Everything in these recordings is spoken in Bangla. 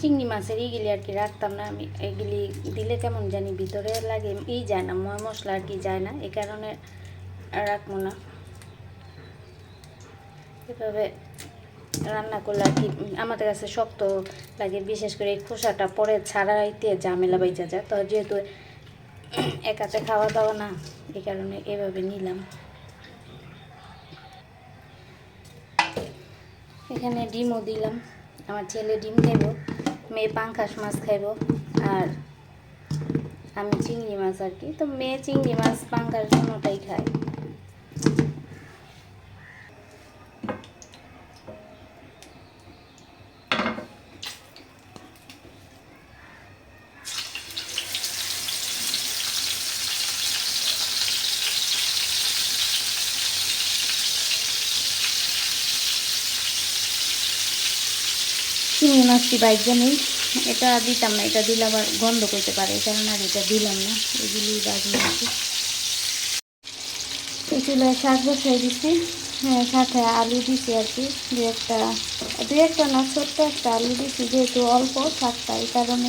চিংড়ি মাছের এইগুলি আর কি রাখতাম না, আমি এগুলি দিলে কেমন জানি ভিতরে লাগে, ই যায় না ময় মশলা আর কি যায় না এই কারণে রাখব না। এভাবে রান্না করলে আর কি আমাদের কাছে শক্ত লাগে, বিশেষ করে এই খোসাটা পরে ছাড়াইতে ঝামেলা বাইজা যায়। তো যেহেতু একাতে খাওয়া দাওয়া না, এই কারণে এভাবে নিলাম। এখানে ডিমও দিলাম, আমার ছেলে ডিম খাইব মেয়ে পাঙ্কাশ মাছ খাইব, আর আমি চিংড়ি মাছ আর কি। তো মেয়ে চিংড়ি মাছ পাঙ্কাশ দুটাই খায়। মাছটি বাইক নেই। এটা দিতাম না, এটা দিলে আবার গন্ধ করতে পারে কারণে আর এটা দিলাম না এগুলি বাজি আছে চুলায় শাক বসাই দিচ্ছি হ্যাঁ সাথে আলু দিছি আর কি, দু একটা দু একটা না, ছোট্ট একটা আলু দিছি, যেহেতু অল্প শাকটা, এই কারণে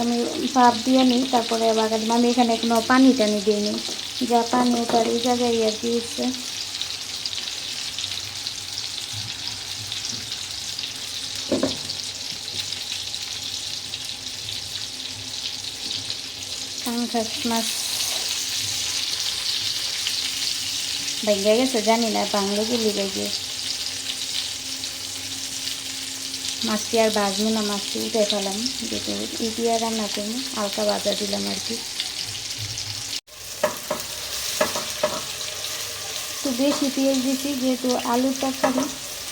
আমি ভাপ দিয়ে নিই, তারপরে বাগান আমি এখানে কোনো পানি টানি দিয়ে নিই যা পানি ওটার এই জায়গায় আর কি হচ্ছে পাঙ্কাশ মাছ ভেঙে গেছে জানি না বাংলো গেলি ভেঙে মাছটি আর বাজবো না মাছটি উঠে ফেলাম যেহেতু ইটি আর রান্না করব হালকা বাজা দিলাম আর কি একটু বেশি পেঁয়াজ দিছি যেহেতু আলুর তরকারি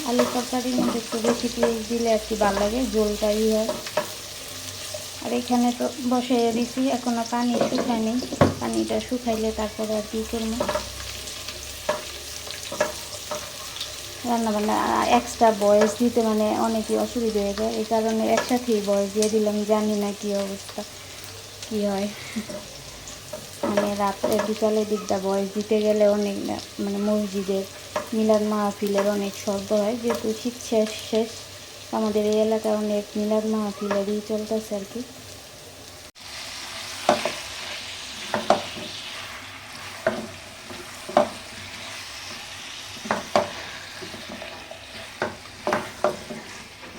আলুর তরকারির মধ্যে একটু বেশি পেঁয়াজ দিলে আর কি ভালো লাগে ঝোলটা ই হয় আর এখানে তো বসে দিছি, এখনও পানি শুকায়নি। পানিটা শুকাইলে তারপরে আর কি করব? রান্না বান্না এক্সট্রা বয়স দিতে মানে অনেকই অসুবিধা হয়ে যায়। এই কারণে একসাথেই বয়স দিয়ে দিলাম, জানি না কি অবস্থা, কি হয়। মানে রাত্রে বিকালের দিকটা বয়স দিতে গেলে অনেক মানে মসজিদের মিলাদ মাহফিলের অনেক শব্দ হয়, যেহেতু শীত শেষ শেষ। আমাদের এই এলাকায় অনেক মিলাদ মাহফিল মাহফিলেরই চলতেছে আর কি।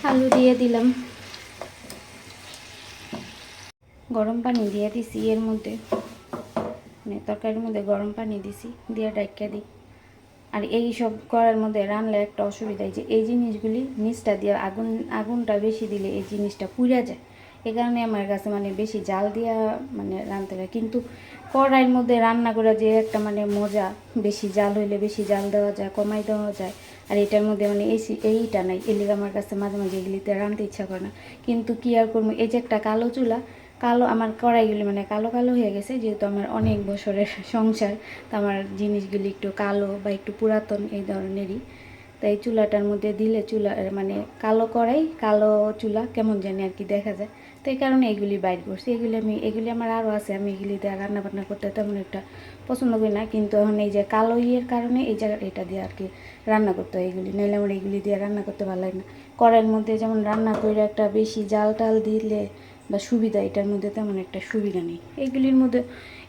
আলু দিয়ে দিলাম। গরম পানি দিয়ে দিছি এর মধ্যে। মানে তরকারির মধ্যে গরম পানি দিছি, দিয়ে ডাইকা দিই। আর এই সব করার মধ্যে রানলে একটা অসুবিধা যে এই জিনিসগুলি নিচটা দিয়ে আগুন, আগুনটা বেশি দিলে এই জিনিসটা পুড়ে যায়। এই কারণে আমার কাছে মানে বেশি জাল দিয়া মানে রাঁধতে হয়। কিন্তু কড়াইয়ের মধ্যে রান্না করা যে একটা মানে মজা, বেশি জাল হইলে বেশি জাল দেওয়া যায়, কমাই দেওয়া যায়। আর এটার মধ্যে মানে এই সি- এইটা নাই এলিগ আমার কাছে মাঝে মাঝে এগুলিতে রাঁধতে ইচ্ছা করে না। কিন্তু কি আর করব? এই যে একটা কালো চুলা কালো, আমার কড়াইগুলি মানে কালো কালো হয়ে গেছে, যেহেতু আমার অনেক বছরের সংসার, তো আমার জিনিসগুলি একটু কালো বা একটু পুরাতন এই ধরনেরই। তাই চুলাটার মধ্যে দিলে চুলা মানে কালো কড়াই, কালো চুলা, কেমন জানি আর কি দেখা যায়। তো এই কারণে এগুলি বাইর করছি। এগুলি আমি, এগুলি আমার আরও আছে, আমি এগুলি দিয়ে রান্না বান্না করতে তেমন একটা পছন্দ করি না, কিন্তু এখন এই যে কালো ইয়ের কারণে এই জায়গা এটা দিয়ে আর কি রান্না করতে হয় এগুলি। নাহলে আমার এগুলি দিয়ে রান্না করতে ভালো লাগে না। কড়াইয়ের মধ্যে যেমন রান্না করে একটা বেশি জাল টাল দিলে বা সুবিধা, এটার মধ্যে তেমন একটা সুবিধা নেই। এগুলির মধ্যে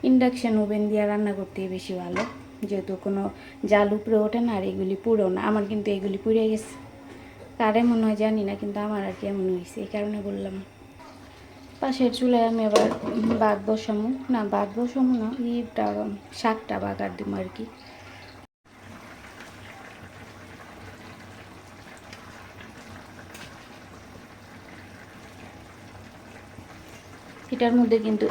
ইন্ডাকশান ওভেন দিয়ে রান্না করতে বেশি ভালো, যেহেতু কোনো জাল উপরে ওঠে না আর এগুলি পুড়েও না। আমার কিন্তু এগুলি পুড়ে গেছে। কারে মনে হয় জানি না, কিন্তু আমার আর কি এমন হয়েছে, এই কারণে বললাম। পাশের চুলায় আমি আবার বাঘ বসামো। না বাঘ বসামো না ইটা শাকটা বাগার দিব আর কি। এটার মধ্যে কিন্তু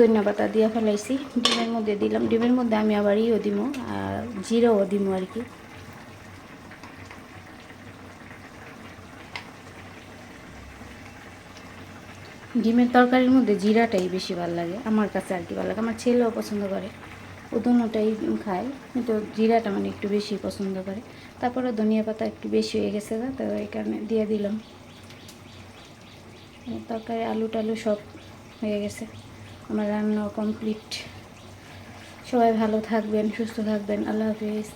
ধনিয়া পাতা দিয়ে ফেলাইছি। ডিমের মধ্যে দিলাম। ডিমের মধ্যে আমি আবার ইও দিব আর জিরাও দিব আর কি। ডিমের তরকারির মধ্যে জিরাটাই বেশি ভালো লাগে, আমার কাছে আর কি ভালো লাগে। আমার ছেলেও পছন্দ করে, ও দুটাই খায়, কিন্তু জিরাটা মানে একটু বেশি পছন্দ করে। তারপরে ধনিয়া পাতা একটু বেশি হয়ে গেছে তো এই কারণে দিয়ে দিলাম। তরকারি আলু টালু সব হয়ে গেছে। আমার রান্না কমপ্লিট সবাই ভালো থাকবেন সুস্থ থাকবেন। আল্লাহ হাফিজ।